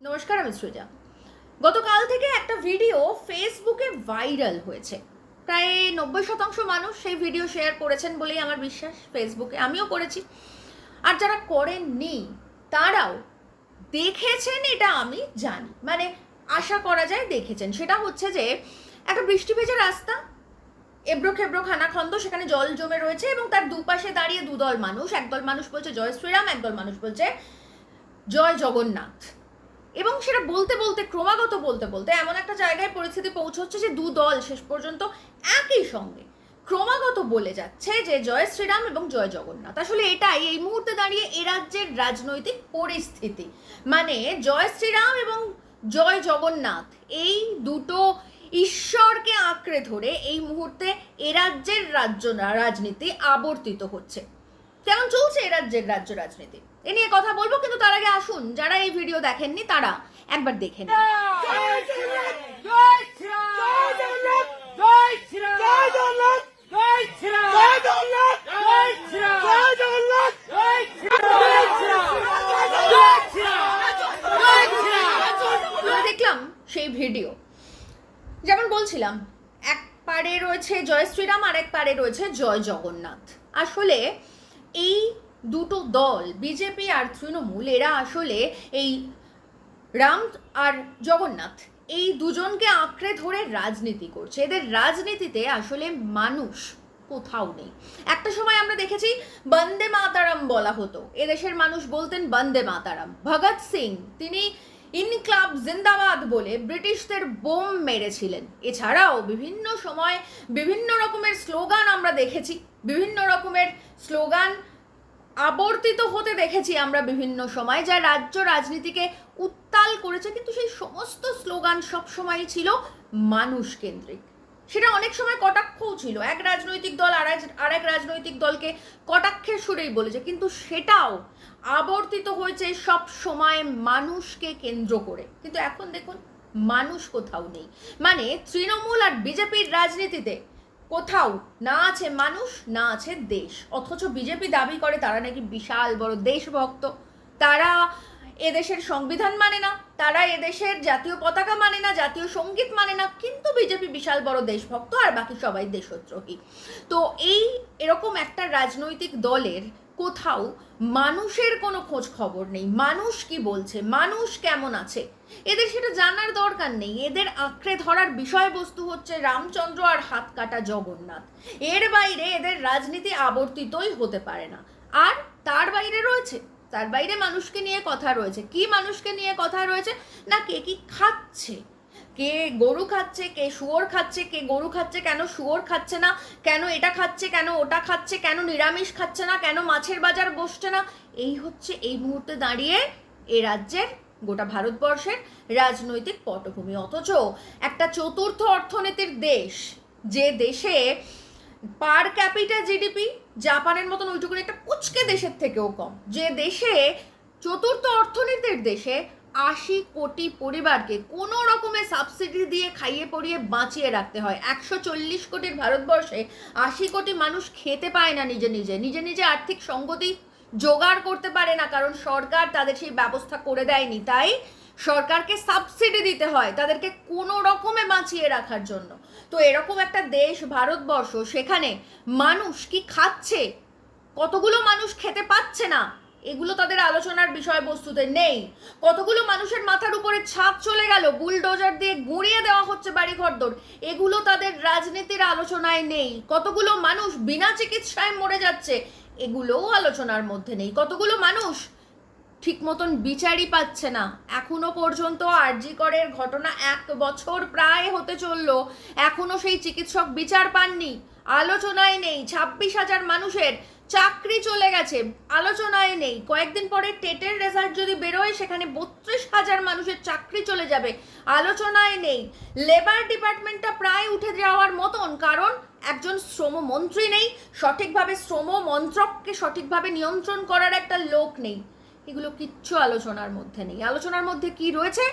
নমস্কার, আমি সৃজা। গতকাল থেকে একটা ভিডিও ফেসবুকে ভাইরাল হয়েছে। প্রায় নব্বই শতাংশ মানুষ সেই ভিডিও শেয়ার করেছেন বলেই আমার বিশ্বাস, ফেসবুকে আমিও করেছি। আর যারা করেননি, তারাও দেখেছেন এটা আমি জানি। মানে আশা করা যায় দেখেছেন। সেটা হচ্ছে যে, একটা বৃষ্টি ভেজা রাস্তা এবড়ো খেবড়ো খানাখন্দ, সেখানে জল জমে রয়েছে এবং তার দুপাশে দাঁড়িয়ে দুদল মানুষ। একদল মানুষ বলছে, জয় শ্রীরাম একদল মানুষ বলছে, জয় জগন্নাথ এবং সেটা বলতে বলতে, ক্রমাগত বলতে বলতে এমন একটা জায়গায় পরিস্থিতি পৌঁছচ্ছে যে দু দল শেষ পর্যন্ত একই সঙ্গে ক্রমাগত বলে যাচ্ছে যে জয় শ্রীরাম এবং জয় জগন্নাথ। আসলে এটাই, এই মুহূর্তে দাঁড়িয়ে এ রাজ্যের রাজনৈতিক পরিস্থিতি। মানে জয় শ্রীরাম এবং জয় জগন্নাথ, এই দুটো ঈশ্বরকে আঁকড়ে ধরে এই মুহূর্তে এ রাজ্যের রাজ্য, রাজনীতি আবর্তিত হচ্ছে। কেমন চলছে এ রাজ্যের রাজ্য রাজনীতি? এ নিয়ে কথা বলব, কিন্তু তার আগে আসুন, যারা এই ভিডিও দেখেননি তারা একবার দেখে নিন। দেখলাম সেই ভিডিও। যেমন বলছিলাম, এক পারে রয়েছে জয় শ্রীরাম আর এক পারে রয়েছে জয় জগন্নাথ। আসলে এই দুটো দল বিজেপি আর তৃণমূল, এরা আসলে এই রাম আর জগন্নাথ, এই দুজনকে আঁকড়ে ধরে রাজনীতি করছে। এদের রাজনীতিতে আসলে মানুষ কোথাও নেই। একটা সময় আমরা দেখেছি বন্দে মাতারাম বলা হতো। এদেশের মানুষ বলতেন বন্দে মাতারাম। ভগৎ সিং, তিনি ইনক্লাব জিন্দাবাদ বলে ব্রিটিশদের বোম মেরেছিলেন। এছাড়াও বিভিন্ন সময় বিভিন্ন রকমের স্লোগান আমরা দেখেছি, বিভিন্ন রকমের স্লোগান আবর্তিত হতে দেখেছি আমরা বিভিন্ন সময়, যা রাজ্য রাজনীতিকে উত্তাল করেছে। কিন্তু সেই সমস্ত স্লোগান সবসময়ই ছিল মানুষ কেন্দ্রিক। সেটা অনেক সময় কটাক্ষও ছিল। এক রাজনৈতিক দল আর এক- রাজনৈতিক দলকে কটাক্ষের সুরেই বলেছে। কিন্তু সেটাও আবর্তিত হয়েছে সব সময় মানুষকে কেন্দ্র করে। কিন্তু এখন দেখুন, মানুষ কোথাও নেই। মানে তৃণমূল আর বিজেপির রাজনীতিতে কোথাও না আছে মানুষ, না আছে দেশ। অথচ বিজেপি দাবি করে তারা নাকি বিশাল বড় দেশভক্ত। তারা এদেশের সংবিধান মানে না, তারা এদেশের জাতীয় পতাকা মানে না, জাতীয় সংগীত মানে না, কিন্তু বিজেপি বিশাল বড় দেশভক্ত আর বাকি সবাই দেশদ্রোহী। তো এই এরকম একটা রাজনৈতিক দলের কোথাও মানুষের কোনো খোঁজ খবর নেই। মানুষ কি বলছে? মানুষ কেমন আছে? এদের সেটা জানার দরকার নেই। এদের আঁকড়ে ধরার বিষয়বস্তু হচ্ছে রামচন্দ্র আর হাত কাটা জগন্নাথ। এর বাইরে এদের রাজনীতি আবর্তিতই হতে পারে না। আর তার বাইরে রয়েছে তার বাইরে মানুষকে নিয়ে কথা রয়েছে। কি মানুষকে নিয়ে কথা রয়েছে? না, কে কি খাচ্ছে? কে গরু খাচ্ছে, কে শুয়োর খাচ্ছে, কে গরু খাচ্ছে, কেন শুয়োর খাচ্ছে না, কেন এটা খাচ্ছে, কেন ওটা খাচ্ছে, কেন নিরামিষ খাচ্ছে না, কেন মাছের বাজার বসছে না? এই হচ্ছে এই মুহূর্তে দাঁড়িয়ে এ রাজ্যের, গোটা ভারতবর্ষের রাজনৈতিক পটভূমি। অথচ একটা চতুর্থ অর্থনীতির দেশ, যে দেশে পার ক্যাপিটা জিডিপি জাপানের মতন ওইটুকুন একটা কুচকে দেশের থেকেও কম। যে দেশে, চতুর্থ অর্থনীতির দেশে আশি কোটি পরিবারকে কোনো রকমের সাবসিডি দিয়ে খাইয়ে পড়িয়ে বাঁচিয়ে রাখতে হয়। একশো চল্লিশ কোটির ভারতবর্ষে আশি কোটি মানুষ খেতে পায় না নিজে নিজে। নিজে নিজে আর্থিক সঙ্গতি জোগাড় করতে পারে না, কারণ সরকার তাদের সেই ব্যবস্থা করে দেয়নি। তাই সরকারকে সাবসিডি দিতে হয়, তাদেরকে কোনো রকমে বাঁচিয়ে রাখার জন্য। তো এরকম একটা দেশ, ভারতবর্ষ, সেখানে মানুষ কি খাচ্ছে? কতগুলো মানুষ খেতে পাচ্ছে না? এগুলো তাদের আলোচনার বিষয়বস্তুতে নেই। কতগুলো মানুষের মাথার উপরে ছাপ চলে গেল, বুলডোজার দিয়ে গুঁড়িয়ে দেওয়া হচ্ছে বাড়ি ঘরদোর এগুলো তাদের রাজনীতির আলোচনায় নেই। কতগুলো মানুষ বিনা চিকিৎসায় মরে যাচ্ছে, এগুলোও আলোচনার মধ্যে নেই। কতগুলো মানুষ ঠিক মতন বিচারই পাচ্ছে না। এখনও পর্যন্ত আরজি করের ঘটনা এক বছর প্রায় হতে চলল। এখনও সেই চিকিৎসক বিচার পাননি। আলোচনায় নেই, ছাব্বিশ হাজার মানুষের চাকরি চলে গেছে। আলোচনায় নেই, কয়েকদিন পরে টেটের রেজাল্ট যদি বেরোয়, সেখানে বত্রিশ হাজার মানুষের চাকরি চলে যাবে। আলোচনায় নেই। লেবার ডিপার্টমেন্টটা প্রায় উঠে যাওয়ার মতন, কারণ একজন শ্রমমন্ত্রী নেই, সঠিকভাবে শ্রম মন্ত্রককে সঠিকভাবে নিয়ন্ত্রণ করার একটা লোক নেই। এগুলো কিচ্ছু আলোচনার মধ্যে নেই। আলোচনার মধ্যে কি রয়েছে?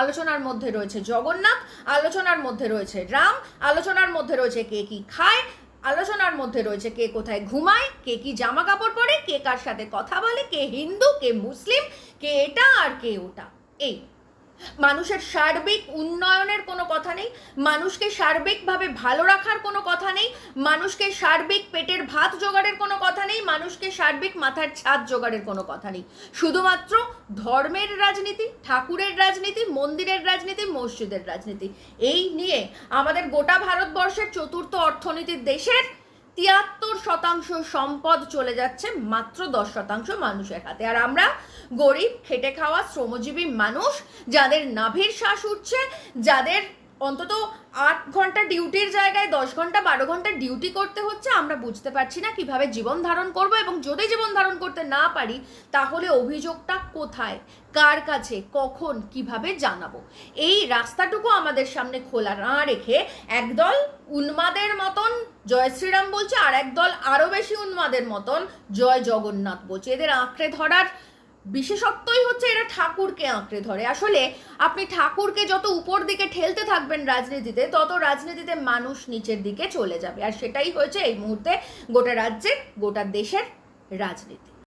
আলোচনার মধ্যে রয়েছে জগন্নাথ, আলোচনার মধ্যে রয়েছে রাম, আলোচনার মধ্যে রয়েছে কে কি খায়, আলোচনার মধ্যে রয়েছে কে কোথায় ঘুমায়, কে কি জামা কাপড় পরে, কে কার সাথে কথা বলে, কে হিন্দু, কে মুসলিম, কে এটা আর কে ওটা। এই মানুষের সার্বিক উন্নয়নের কোনো কথা নেই, মানুষকে সার্বিকভাবে ভালো রাখার কোনো কথা নেই, মানুষকে সার্বিক পেটের ভাত জোগাড়ের কোনো কথা নেই, মানুষকে সার্বিক মাথার ছাদ জোগাড়ের কোনো কথা নেই। শুধুমাত্র ধর্মের রাজনীতি, ঠাকুরের রাজনীতি, মন্দিরের রাজনীতি, মসজিদের রাজনীতি। এই নিয়ে আমাদের গোটা ভারতবর্ষের চতুর্থ অর্থনীতির দেশের তিয়াত্তর শতাংশ সম্পদ চলে যাচ্ছে মাত্র দশ শতাংশ মানুষের হাতে। আর আমরা গরিব, খেটে খাওয়া, শ্রমজীবী মানুষ, যাদের নাভির শ্বাস উঠছে, যাদের অন্তত আট ঘণ্টা ডিউটির জায়গায়, দশ ঘণ্টা, বারো ঘণ্টা ডিউটি করতে হচ্ছে, আমরা বুঝতে পারছি না কীভাবে জীবন ধারণ করব এবং যদি জীবন ধারণ করতে না পারি, তাহলে অভিযোগটা কোথায়? কার কাছে? কখন? কীভাবে জানাব? এই রাস্তাটুকু আমাদের সামনে খোলা না রেখে একদল উন্মাদের মতন জয় শ্রীরাম বলছে, আর একদল আরও বেশি উন্মাদের মতন জয় জগন্নাথ বলছে। এদের আঁকড়ে ধরার বিশেষত্বই হচ্ছে এরা ঠাকুরকে আঁকড়ে ধরে। আসলে আপনি ঠাকুরকে যত উপর দিকে ঠেলতে থাকবেন রাজনীতিতে, তত রাজনীতিতে মানুষ নিচের দিকে চলে যাবে। আর সেটাই হয়েছে এই মুহূর্তে গোটা রাজ্যের গোটা দেশের রাজনীতি।